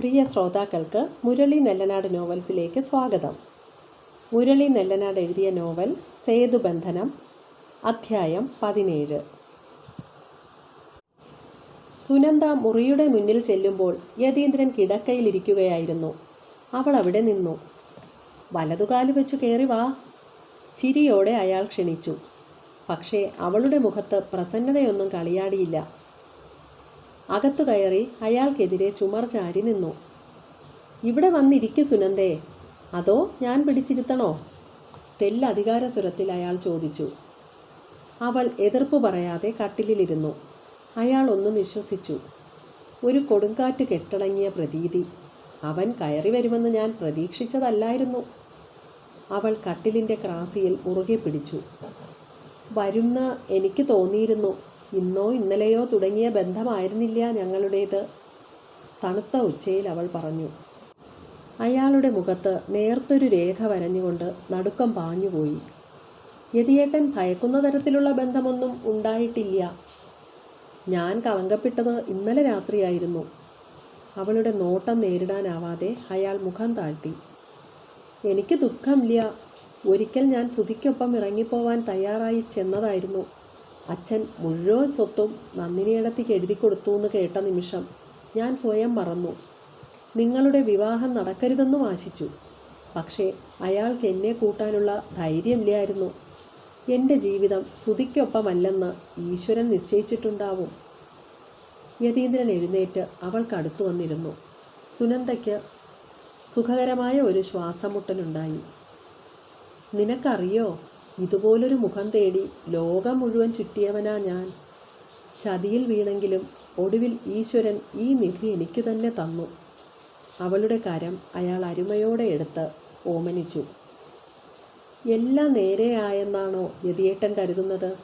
പ്രിയ ശ്രോതാക്കൾക്ക് മുരളി നെല്ലനാട് നോവൽസിലേക്ക് സ്വാഗതം. മുരളി നെല്ലനാട് എഴുതിയ നോവൽ സേതുബന്ധനം അധ്യായം പതിനേഴ്. സുനന്ദ മുറിയുടെ മുന്നിൽ ചെല്ലുമ്പോൾ യതീന്ദ്രൻ കിടക്കയിലിരിക്കുകയായിരുന്നു. അവൾ അവിടെ നിന്നു. വലതുകാൽ വെച്ച് കയറി വാ. ചിരിയോടെ അയാൾ ക്ഷണിച്ചു. പക്ഷേ അവളുടെ മുഖത്ത് പ്രസന്നതയൊന്നും കളിയാടിയില്ല. അകത്തു കയറി അയാൾക്കെതിരെ ചുമർ ചാരി നിന്നു. ഇവിടെ വന്നിരിക്കു സുനന്ദേ. അതോ ഞാൻ പിടിച്ചിരുത്തണോ? തെല്ലധികാര സ്വരത്തിൽ അയാൾ ചോദിച്ചു. അവൾ എതിർപ്പ് പറയാതെ കട്ടിലിലിരുന്നു. അയാൾ ഒന്ന് വിശ്വസിച്ചു. ഒരു കൊടുങ്കാറ്റ് കെട്ടടങ്ങിയ പ്രതീതി. അവൻ കയറി വരുമെന്ന് ഞാൻ പ്രതീക്ഷിച്ചതല്ലായിരുന്നു. അവൾ കട്ടിലിന്റെ ക്രാസിയിൽ മുറുകെ പിടിച്ചു. വരുന്ന എനിക്ക് തോന്നിയിരുന്നു. ഇന്നോ ഇന്നലെയോ തുടങ്ങിയ ബന്ധമായിരുന്നില്ല ഞങ്ങളുടേത്. തണുത്ത ഉച്ചയിൽ അവൾ പറഞ്ഞു. അയാളുടെ മുഖത്ത് നേർത്തൊരു രേഖ വരഞ്ഞുകൊണ്ട് നടുക്കം പാഞ്ഞുപോയി യതിയേട്ടൻ ഭയക്കുന്ന തരത്തിലുള്ള ബന്ധമൊന്നും ഉണ്ടായിട്ടില്ല. ഞാൻ കളങ്കപ്പെട്ടത് ഇന്നലെ രാത്രിയായിരുന്നു. അവളുടെ നോട്ടം നേരിടാനാവാതെ അയാൾ മുഖം താഴ്ത്തി. എനിക്ക് ദുഃഖമില്ല. ഒരിക്കൽ ഞാൻ സുധിക്കൊപ്പം ഇറങ്ങിപ്പോവാൻ തയ്യാറായി ചെന്നതായിരുന്നു. അച്ഛൻ മുഴുവൻ സ്വത്തും നന്ദിനിയിടത്തേക്ക് എഴുതി കൊടുത്തു എന്ന് കേട്ട നിമിഷം ഞാൻ സ്വയം മറന്നു. നിങ്ങളുടെ വിവാഹം നടക്കരുതെന്നും ആശിച്ചു പക്ഷേ അയാൾക്ക് എന്നെ കൂട്ടാനുള്ള ധൈര്യമില്ലായിരുന്നു. എന്റെ ജീവിതം സുധിക്കൊപ്പമല്ലെന്ന് ഈശ്വരൻ നിശ്ചയിച്ചിട്ടുണ്ടാവും. യതീന്ദ്രൻ എഴുന്നേറ്റ് അവൾക്കടുത്തു വന്നിരുന്നു. സുനന്ദയ്ക്ക് സുഖകരമായ ഒരു ശ്വാസമുട്ടലുണ്ടായി. നിനക്കറിയോ? ഇതുപോലൊരു മുഖം തേടി ലോകം മുഴുവൻ ചുറ്റിയവനാ ഞാൻ. ചതിയിൽ വീണെങ്കിലും ഒടുവിൽ ഈശ്വരൻ ഈ നിധി എനിക്ക് തന്നെ തന്നു. അവളുടെ കരം അയാൾ അരുമയോടെ എടുത്ത് ഓമനിച്ചു. എല്ലാം നേരെയായെന്നാണോ യതിയേട്ടൻ കരുതുന്നത്?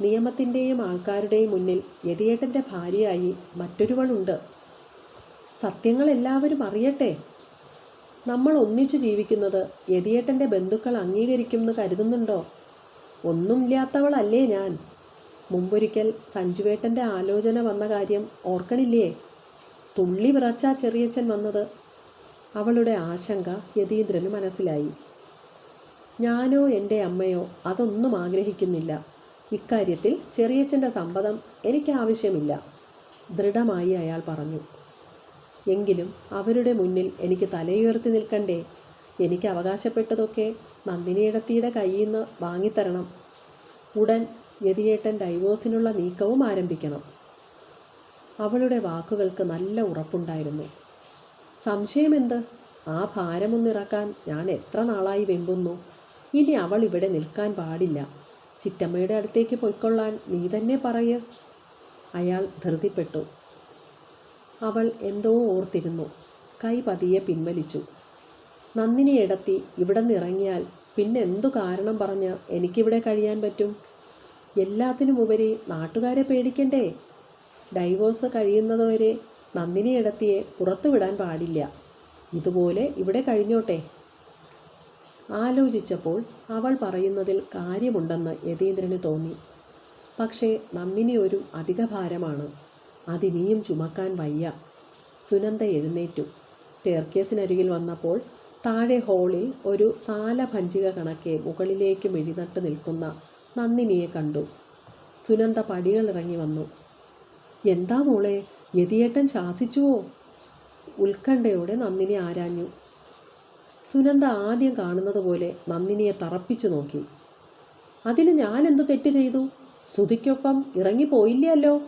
നിയമത്തിന്റെയും ആൾക്കാരുടെയും മുന്നിൽ യതിയേട്ടന്റെ ഭാര്യയായി മറ്റൊരുവളുണ്ട്. സത്യങ്ങൾ എല്ലാവരും അറിയട്ടെ? നമ്മൾ ഒന്നിച്ചു ജീവിക്കുന്നത് യതിയേട്ടന്റെ ബന്ധുക്കൾ അംഗീകരിക്കുമെന്ന് കരുതുന്നുണ്ടോ? ഒന്നുമില്ലാത്തവളല്ലേ ഞാൻ? മുമ്പൊരിക്കൽ സഞ്ജുവേട്ടന്റെ ആലോചന വന്ന കാര്യം ഓർക്കണില്ലേ? തുള്ളി വിറച്ച ചെറിയച്ഛൻ വന്നത്. അവളുടെ ആശങ്ക യതീന്ദ്രന് മനസ്സിലായി. ഞാനോ എന്റെ അമ്മയോ അതൊന്നും ആഗ്രഹിക്കുന്നില്ല. ഇക്കാര്യത്തിൽ ചെറിയച്ഛന്റെ സമ്മതം എനിക്ക് ആവശ്യമില്ല ദൃഢമായി അയാൾ പറഞ്ഞു. എങ്കിലും അവരുടെ മുന്നിൽ എനിക്ക് തലയുയർത്തി നിൽക്കണ്ടേ? എനിക്ക് അവകാശപ്പെട്ടതൊക്കെ നന്ദിനിയിടത്തിയുടെ കയ്യിൽ നിന്ന് വാങ്ങിത്തരണം. ഉടൻ യതിയേട്ടൻ ഡൈവോഴ്സിനുള്ള നീക്കവും ആരംഭിക്കണം. അവളുടെ വാക്കുകൾക്ക് നല്ല ഉറപ്പുണ്ടായിരുന്നു. സംശയമെന്ത്? ആ ഭാരമൊന്നിറക്കാൻ ഞാൻ എത്ര നാളായി വെമ്പുന്നു. ഇനി അവൾ ഇവിടെ നിൽക്കാൻ പാടില്ല. ചിറ്റമ്മയുടെ അടുത്തേക്ക് പൊയ്ക്കൊള്ളാൻ നീ തന്നെ പറയ്. അയാൾ ധൃതിപ്പെട്ടു. അവൾ എന്തോ ഓർത്തിരുന്നു. കൈ പതിയെ പിൻവലിച്ചു. നന്ദിനി എടത്തി ഇവിടെ നിന്നിറങ്ങിയാൽ പിന്നെ എന്തു കാരണം പറഞ്ഞ് എനിക്കിവിടെ കഴിയാൻ പറ്റും? എല്ലാത്തിനുമുപരി നാട്ടുകാരെ പേടിക്കണ്ടേ? ഡൈവോഴ്സ് കഴിയുന്നതുവരെ നന്ദിനി എടത്തിയെ പുറത്തുവിടാൻ പാടില്ല. ഇതുപോലെ ഇവിടെ കഴിഞ്ഞോട്ടെ? ആലോചിച്ചപ്പോൾ അവൾ പറയുന്നതിൽ കാര്യമുണ്ടെന്ന് യതീന്ദ്രന് തോന്നി. പക്ഷേ നന്ദിനി ഒരു അധിക ഭാരമാണ് അതിനിയും ചുമക്കാൻ വയ്യ. സുനന്ദ എഴുന്നേറ്റു. സ്റ്റെയർക്കേസിനരികിൽ വന്നപ്പോൾ താഴെ ഹോളിൽ ഒരു സാല സാലഭഞ്ചിക കണക്കെ മുകളിലേക്ക് മെഴിനട്ട് നിൽക്കുന്ന നന്ദിനിയെ കണ്ടു. സുനന്ദ പടികൾ ഇറങ്ങി വന്നു. എന്താ മോളെ യതിയേട്ടൻ ശാസിച്ചുവോ? ഉത്കണ്ഠയോടെ നന്ദിനി ആരാഞ്ഞു. സുനന്ദ ആദ്യം കാണുന്നത് പോലെ നന്ദിനിയെ തറപ്പിച്ചു നോക്കി. അതിന് ഞാൻ എന്തു തെറ്റ് ചെയ്തു? സുധിക്കൊപ്പം ഇറങ്ങിപ്പോയില്ലല്ലോ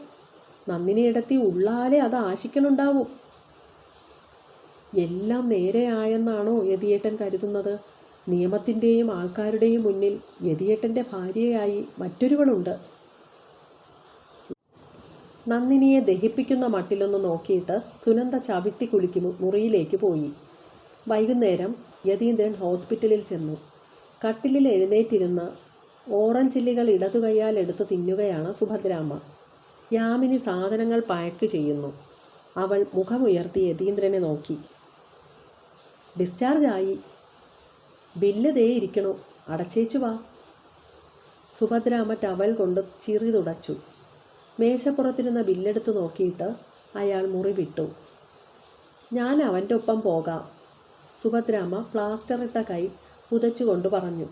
നന്ദിനിയിടത്തി ഉള്ളാലെ അത് ആശിക്കണുണ്ടാവും. എല്ലാം നേരെയായെന്നാണോ യതിയേട്ടൻ കരുതുന്നത്? നിയമത്തിന്റെയും ആൾക്കാരുടെയും മുന്നിൽ യതിയേട്ടന്റെ ഭാര്യയായി മറ്റൊരുവളുണ്ട്. നന്ദിനിയെ ദഹിപ്പിക്കുന്ന മട്ടിലൊന്ന് നോക്കിയിട്ട് സുനന്ദ ചവിട്ടി കുളിക്ക് മുറിയിലേക്ക് പോയി. വൈകുന്നേരം യതീന്ദ്രൻ ഹോസ്പിറ്റലിൽ ചെന്നു. കട്ടിലിൽ എഴുന്നേറ്റിരുന്ന് ഓറഞ്ച് ചില്ലികൾ ഇടതുകൈയാൽ എടുത്ത് തിന്നുകയാണ് സുഭദ്രാമ്മ യാമിനി സാധനങ്ങൾ പാക്ക് ചെയ്യുന്നു. അവൾ മുഖമുയർത്തി യതീന്ദ്രനെ നോക്കി. ഡിസ്ചാർജ് ആയി. ബില്ല് ദേ ഇരിക്കണു. അടച്ചേച്ചു വാ. സുഭദ്രാമ ടവൽ കൊണ്ട് ചിറി തുടച്ചു. മേശപ്പുറത്തിരുന്ന ബില്ലെടുത്ത് നോക്കിയിട്ട് അയാൾ മുറി വിട്ടു. ഞാൻ അവന്റെ ഒപ്പം പോകാം. സുഭദ്രാമ പ്ലാസ്റ്റർ ഇട്ട കൈ പുതച്ചുകൊണ്ട് പറഞ്ഞു.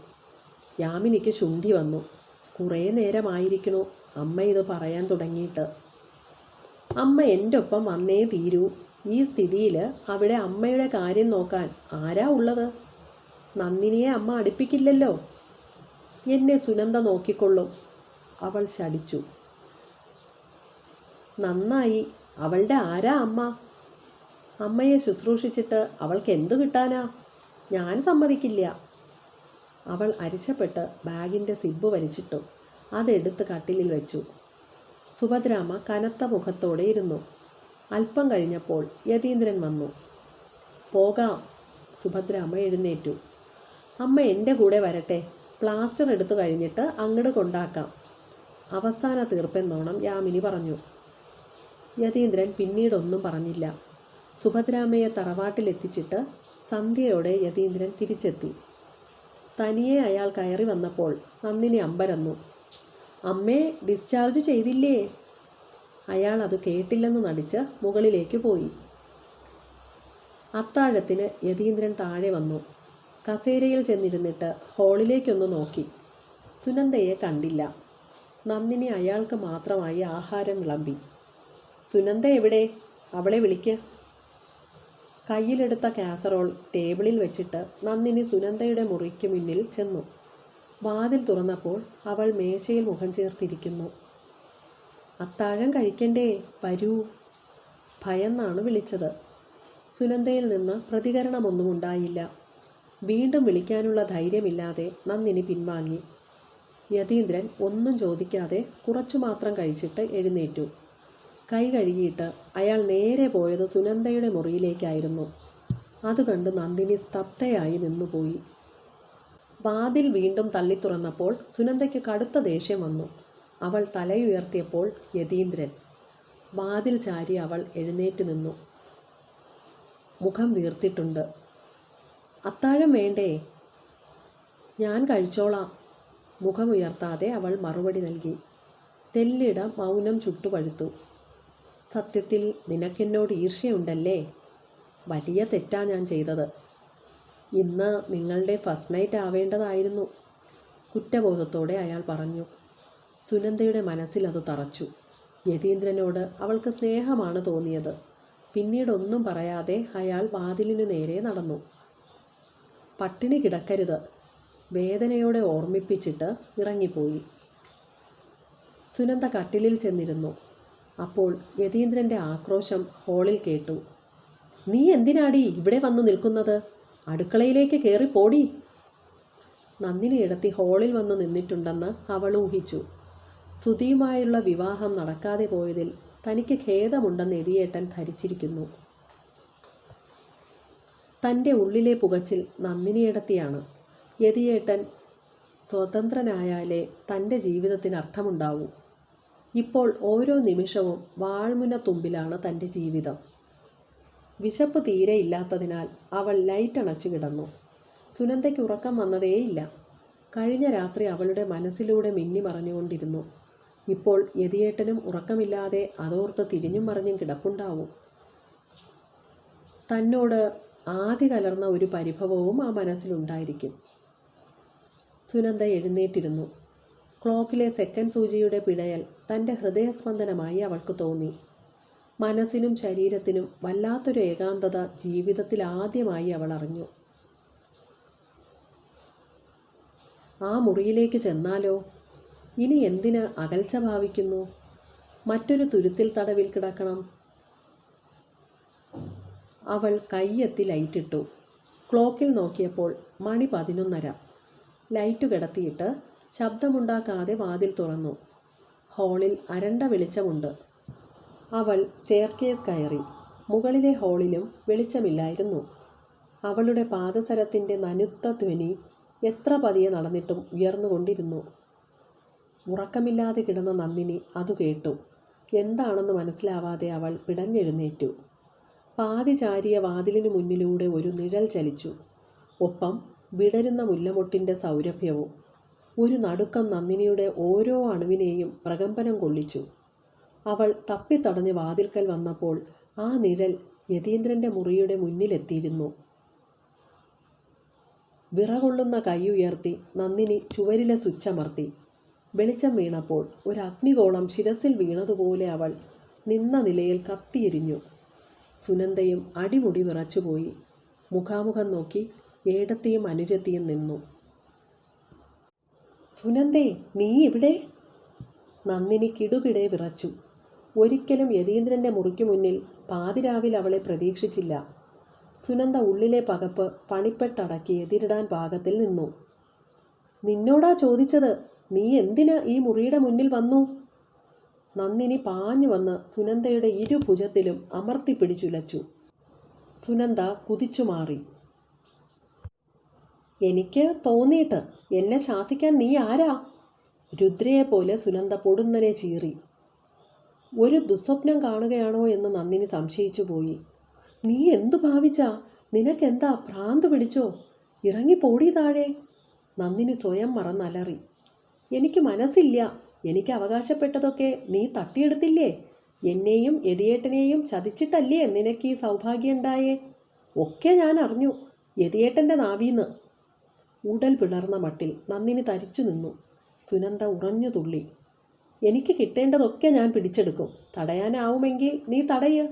യാമിനിക്ക് ശുണ്ഠി വന്നു. കുറേ നേരമായിരിക്കണു. അമ്മ ഇത് പറയാൻ തുടങ്ങിയിട്ട്. അമ്മ എന്റെ ഒപ്പം വന്നേ തീരൂ. ഈ സ്ഥിതിയിൽ അവിടെ അമ്മയുടെ കാര്യം നോക്കാൻ ആരാ ഉള്ളത്? നന്ദിനിയെ അമ്മ അടുപ്പിക്കില്ലല്ലോ. എന്നെ സുനന്ദ നോക്കിക്കൊള്ളും. അവൾ ശടിച്ചു നന്നായി. അവളുടെ ആരാ അമ്മ? അമ്മയെ ശുശ്രൂഷിച്ചിട്ട് അവൾക്ക് എന്തു കിട്ടാനാ? ഞാൻ സമ്മതിക്കില്ല. അവൾ അരിച്ചപ്പെട്ട് ബാഗിന്റെ സിബ് വലിച്ചിട്ടു. അതെടുത്ത് കട്ടിലിൽ വെച്ചു. സുഭദ്രാമ്മ കനത്ത മുഖത്തോടെ ഇരുന്നു. അല്പം കഴിഞ്ഞപ്പോൾ യതീന്ദ്രൻ വന്നു. പോകാം സുഭദ്ര അമ്മ എഴുന്നേറ്റു. അമ്മ എന്റെ കൂടെ വരട്ടെ പ്ലാസ്റ്റർ എടുത്തു കഴിഞ്ഞിട്ട് അങ്ങോട്ട് കൊണ്ടാക്കാം അവസാന തീർപ്പെന്നോണം യാമിനി പറഞ്ഞു. യതീന്ദ്രൻ പിന്നീടൊന്നും പറഞ്ഞില്ല. സുഭദ്രാമ്മയെ തറവാട്ടിലെത്തിച്ചിട്ട് സന്ധ്യയോടെ യതീന്ദ്രൻ തിരിച്ചെത്തി. തനിയെ അയാൾ കയറി വന്നപ്പോൾ നന്ദിനി അമ്പരന്നു. അമ്മേ ഡിസ്ചാർജ് ചെയ്തില്ലേ? അയാൾ അത് കേട്ടില്ലെന്ന് നടിച്ച് മുകളിലേക്ക് പോയി. അത്താഴത്തിന് യതീന്ദ്രൻ താഴെ വന്നു. കസേരയിൽ ചെന്നിരുന്നിട്ട് ഹോളിലേക്കൊന്ന് നോക്കി. സുനന്ദയെ കണ്ടില്ല. നന്ദിനി അയാൾക്ക് മാത്രമായി ആഹാരം വിളമ്പി. സുനന്ദ എവിടെ? അവളെ വിളിക്ക്. കയ്യിലെടുത്ത കാസറോൾ ടേബിളിൽ വെച്ചിട്ട് നന്ദിനി സുനന്ദയുടെ മുറിക്ക് മുന്നിൽ ചെന്നു. വാതിൽ തുറന്നപ്പോൾ അവൾ മേശയിൽ മുഖം ചേർത്തിരിക്കുന്നു. അത്താഴം കഴിക്കണ്ടേ വരൂ. ഭയന്നാണ് വിളിച്ചത്. സുനന്ദയിൽ നിന്ന് പ്രതികരണമൊന്നും ഉണ്ടായില്ല. വീണ്ടും വിളിക്കാനുള്ള ധൈര്യമില്ലാതെ നന്ദിനി പിൻവാങ്ങി. യതീന്ദ്രൻ ഒന്നും ചോദിക്കാതെ കുറച്ചു മാത്രം കഴിച്ചിട്ട് എഴുന്നേറ്റു. കൈ കഴുകിയിട്ട് അയാൾ നേരെ പോയത് സുനന്ദയുടെ മുറിയിലേക്കായിരുന്നു. അത് കണ്ട് നന്ദിനി സ്തബ്ധയായി നിന്നുപോയി. വാതിൽ വീണ്ടും തള്ളി തുറന്നപ്പോൾ സുനന്ദയ്ക്ക് കടുത്ത ദേഷ്യം വന്നു. അവൾ തലയുയർത്തിയപ്പോൾ യതീന്ദ്രൻ. വാതിൽ ചാരി അവൾ എഴുന്നേറ്റ് നിന്നു. മുഖം വീർത്തിട്ടുണ്ട്. അത്താഴം വേണ്ടേ? ഞാൻ കഴിച്ചോളാം. മുഖമുയർത്താതെ അവൾ മറുപടി നൽകി. തെല്ലിട മൗനം ചുട്ടുപഴുത്തു. സത്യത്തിൽ നിനക്കെന്നോട് ഈർഷ്യയുണ്ടല്ലേ? വലിയ തെറ്റാ ഞാൻ ചെയ്തത്. ഇന്ന് നിങ്ങളുടെ ഫസ്റ്റ് നൈറ്റ് ആവേണ്ടതായിരുന്നു കുറ്റബോധത്തോടെ അയാൾ പറഞ്ഞു. സുനന്ദയുടെ മനസ്സിൽ അത് തറച്ചു. യതീന്ദ്രനോട് അവൾക്ക് സ്നേഹമാണ് തോന്നിയത്. പിന്നീടൊന്നും പറയാതെ അയാൾ വാതിലിനു നേരെ നടന്നു. പട്ടിണി കിടക്കരുത്. വേദനയോടെ ഓർമ്മിപ്പിച്ചിട്ട് ഇറങ്ങിപ്പോയി. സുനന്ദ കട്ടിലിൽ ചെന്നിരുന്നു. അപ്പോൾ യതീന്ദ്രന്റെ ആക്രോശം ഹോളിൽ കേട്ടു. നീ എന്തിനാടി ഇവിടെ വന്നു നിൽക്കുന്നത്? അടുക്കളയിലേക്ക് കയറി പോടി. നന്ദിനി ഇടത്തി ഹോളിൽ വന്നു നിന്നിട്ടുണ്ടെന്ന് അവൾ ഊഹിച്ചു. സുധിയുമായുള്ള വിവാഹം നടക്കാതെ പോയതിൽ തനിക്ക് ഖേദമുണ്ടെന്ന് എതിയേട്ടൻ ധരിച്ചിരിക്കുന്നു. തന്റെ ഉള്ളിലെ പുകച്ചിൽ നന്ദിനിയിടത്തിയാണ്. യതിയേട്ടൻ സ്വതന്ത്രനായാലേ തന്റെ ജീവിതത്തിന് അർത്ഥമുണ്ടാവൂ. ഇപ്പോൾ ഓരോ നിമിഷവും വാൾമുന തുമ്പിലാണ് തന്റെ ജീവിതം. വിശപ്പ് തീരെ ഇല്ലാത്തതിനാൽ അവൾ ലൈറ്റ് അണച്ചു കിടന്നു. സുനന്ദയ്ക്ക് ഉറക്കം വന്നതേയില്ല. കഴിഞ്ഞ രാത്രി അവളുടെ മനസ്സിലൂടെ മിന്നി മറഞ്ഞുകൊണ്ടിരുന്നു ഇപ്പോൾ യതിയേട്ടനും ഉറക്കമില്ലാതെ അതോർത്ത് തിരിഞ്ഞും മറിഞ്ഞും കിടപ്പുണ്ടാവും. തന്നോട് ആദ്യ കലർന്ന ഒരു പരിഭവവും ആ മനസ്സിലുണ്ടായിരിക്കും. സുനന്ദ എഴുന്നേറ്റിരുന്നു. ക്ലോക്കിലെ സെക്കൻഡ് സൂചിയുടെ പിഴയൽ തന്റെ ഹൃദയസ്പന്ദനമായി അവൾക്ക് തോന്നി. മനസ്സിനും ശരീരത്തിനും വല്ലാത്തൊരു ഏകാന്തത ജീവിതത്തിൽ ആദ്യമായി അവൾ അറിഞ്ഞു. ആ മുറിയിലേക്ക് ചെന്നാലോ? ഇനി എന്തിന് അകൽച്ച ഭാവിക്കുന്നു? മറ്റൊരു തുരുത്തിൽ തടവിൽ കിടക്കണം. അവൾ കയ്യെത്തി ലൈറ്റിട്ടു ക്ലോക്കിൽ നോക്കിയപ്പോൾ മണി പതിനൊന്നര. ലൈറ്റ് കിടത്തിയിട്ട് ശബ്ദമുണ്ടാക്കാതെ വാതിൽ തുറന്നു. ഹാളിൽ അരണ്ട വെളിച്ചമുണ്ട്. അവൾ സ്റ്റെയർ കേസ് കയറി. മുകളിലെ ഹാളിലും വെളിച്ചമില്ലായിരുന്നു. അവളുടെ പാദസരത്തിന്റെ നനുത്ത ധ്വനി എത്ര പതിയെ നടന്നിട്ടും ഉയർന്നുകൊണ്ടിരുന്നു. ഉറക്കമില്ലാതെ കിടന്ന നന്ദിനി അതു കേട്ടു. എന്താണെന്ന് മനസ്സിലാവാതെ അവൾ പിടഞ്ഞെഴുന്നേറ്റു. പാതി ചാരിയ വാതിലിനു മുന്നിലൂടെ ഒരു നിഴൽ ചലിച്ചു. ഒപ്പം വിടരുന്ന മുല്ലമൊട്ടിന്റെ സൗരഭ്യവും. ഒരു നടുക്കം നന്ദിനിയുടെ ഓരോ അണുവിനെയും പ്രകമ്പനം കൊള്ളിച്ചു. അവൾ തപ്പിത്തടഞ്ഞ് വാതിൽക്കൽ വന്നപ്പോൾ ആ നിഴൽ യതീന്ദ്രന്റെ മുറിയുടെ മുന്നിലെത്തിയിരുന്നു. വിറകൊള്ളുന്ന കൈ ഉയർത്തി നന്ദിനി ചുവരിലെ സ്വിച്ചമർത്തി വെളിച്ചം വീണപ്പോൾ ഒരു അഗ്നിഗോളം ശിരസിൽ വീണതുപോലെ അവൾ നിന്ന നിലയിൽ കത്തിയെരിഞ്ഞു. സുനന്ദയും അടിമുടി വിറച്ചുപോയി. മുഖാമുഖം നോക്കി ഏടത്തെയും അനുജത്തെയും നിന്നു. സുനന്ദേ നീ ഇവിടെ നന്ദിനി കിടുകിടെ വിറച്ചു. ഒരിക്കലും യതീന്ദ്രന്റെ മുറിക്കു മുന്നിൽ പാതിരാവിൽ അവളെ പ്രതീക്ഷിച്ചില്ല. സുനന്ദ ഉള്ളിലെ പകപ്പ് പണിപ്പെട്ടടക്കി എതിരിടാൻ പാകത്തിൽ നിന്നു. നിന്നോടാ ചോദിച്ചത്? നീ എന്തിനാ ഈ മുറിയുടെ മുന്നിൽ വന്നു? നന്ദിനി പാഞ്ഞു വന്ന് സുനന്ദയുടെ ഇരുഭുജത്തിലും അമർത്തിപ്പിടിച്ചുലച്ചു സുനന്ദ കുതിച്ചു മാറി. എനിക്ക് തോന്നിയിട്ട് എന്നെ ശാസിക്കാൻ നീ ആരാ? രുദ്രയെ പോലെ സുനന്ദ പൊടുന്നനെ ചീറി. ഒരു ദുസ്വപ്നം കാണുകയാണോ എന്ന് നന്ദിനി സംശയിച്ചു പോയി. നീ എന്തു ഭാവിച്ചാ? നിനക്കെന്താ ഭ്രാന്ത് പിടിച്ചോ? ഇറങ്ങി പോടി താഴെ. നന്ദിനി സ്വയം മറന്നലറി. എനിക്ക് മനസ്സില്ല. എനിക്ക് അവകാശപ്പെട്ടതൊക്കെ നീ തട്ടിയെടുത്തില്ലേ? എന്നെയും യതിയേട്ടനെയും ചതിച്ചിട്ടല്ലേ നിനക്ക് ഈ സൗഭാഗ്യം ഉണ്ടായേ? ഒക്കെ ഞാൻ അറിഞ്ഞു. യതിയേട്ടന്റെ നാവീന്ന്. ഉടൽ പിളർന്ന മട്ടിൽ നന്ദിനി തരിച്ചു നിന്നു. സുനന്ദ ഉറഞ്ഞു തുള്ളി. എനിക്ക് കിട്ടേണ്ടതൊക്കെ ഞാൻ പിടിച്ചെടുക്കും. തടയാനാവുമെങ്കിൽ നീ തടയ.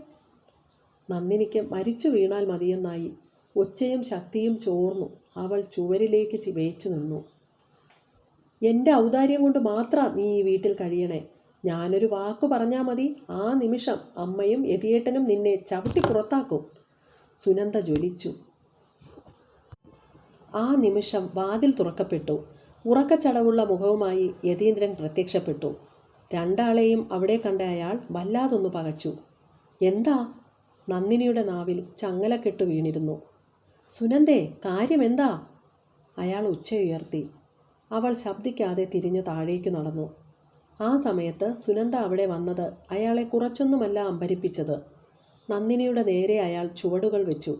നന്ദിനിക്ക് മരിച്ചു വീണാൽ മതിയെന്നായി ഒച്ചയും ശക്തിയും ചോർന്നു. അവൾ ചുവരിലേക്ക് ചിവയിച്ചു നിന്നു. എന്റെ ഔദാര്യം കൊണ്ട് മാത്രം നീ ഈ വീട്ടിൽ കഴിയണേ. ഞാനൊരു വാക്ക് പറഞ്ഞാൽ മതി. ആ നിമിഷം അമ്മയും യതിയേട്ടനും നിന്നെ ചവിട്ടി പുറത്താക്കും. സുനന്ദ ജ്വലിച്ചു. ആ നിമിഷം വാതിൽ തുറക്കപ്പെട്ടു. ഉറക്കച്ചടവുള്ള മുഖവുമായി യതീന്ദ്രൻ പ്രത്യക്ഷപ്പെട്ടു. രണ്ടാളെയും അവിടെ കണ്ട അയാൾ വല്ലാതൊന്നു പകച്ചു. എന്താ? നന്ദിനിയുടെ നാവിൽ ചങ്ങലക്കെട്ട് വീണിരുന്നു. സുനന്ദേ കാര്യമെന്താ അയാൾ ഉച്ചയുയർത്തി. അവൾ ശബ്ദിക്കാതെ തിരിഞ്ഞു താഴേക്ക് നടന്നു. ആ സമയത്ത് സുനന്ദ അവിടെ വന്നത് അയാളെ കുറച്ചൊന്നുമല്ല അമ്പരിപ്പിച്ചത്. നന്ദിനിയുടെ നേരെ അയാൾ ചുവടുകൾ വെച്ചു.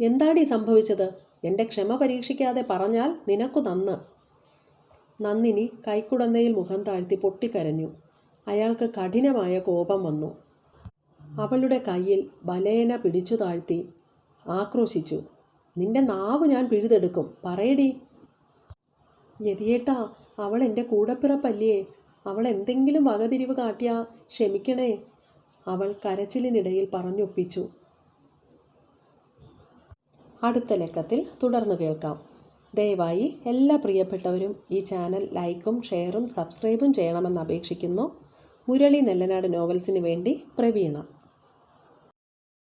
എന്താടി സംഭവിച്ചത്? എന്റെ ക്ഷമ പരീക്ഷിക്കാതെ പറഞ്ഞാൽ നിനക്കു നന്ന്. നന്ദിനി കൈക്കുടന്നയിൽ മുഖം താഴ്ത്തി പൊട്ടിക്കരഞ്ഞു. അയാൾക്ക് കഠിനമായ കോപം വന്നു. അവളുടെ കയ്യിൽ ബലേന പിടിച്ചു താഴ്ത്തി ആക്രോശിച്ചു. നിന്റെ നാവ് ഞാൻ പിഴുതെടുക്കും. പറയടി. യതിയേട്ടാ അവൾ എന്റെ കൂടപ്പിറപ്പല്ലേ? അവൾ എന്തെങ്കിലും വകതിരിവ് കാട്ടിയാ ക്ഷമിക്കണേ. അവൾ കരച്ചിലിനിടയിൽ പറഞ്ഞൊപ്പിച്ചു. അടുത്ത ലക്കത്തിൽ തുടർന്നു കേൾക്കാം. ദയവായി എല്ലാ പ്രിയപ്പെട്ടവരും ഈ ചാനൽ ലൈക്കും ഷെയറും സബ്സ്ക്രൈബും ചെയ്യണമെന്ന് അപേക്ഷിക്കുന്നു. മുരളി നെല്ലനാട് നോവൽസിന് വേണ്ടി പ്രവീണ.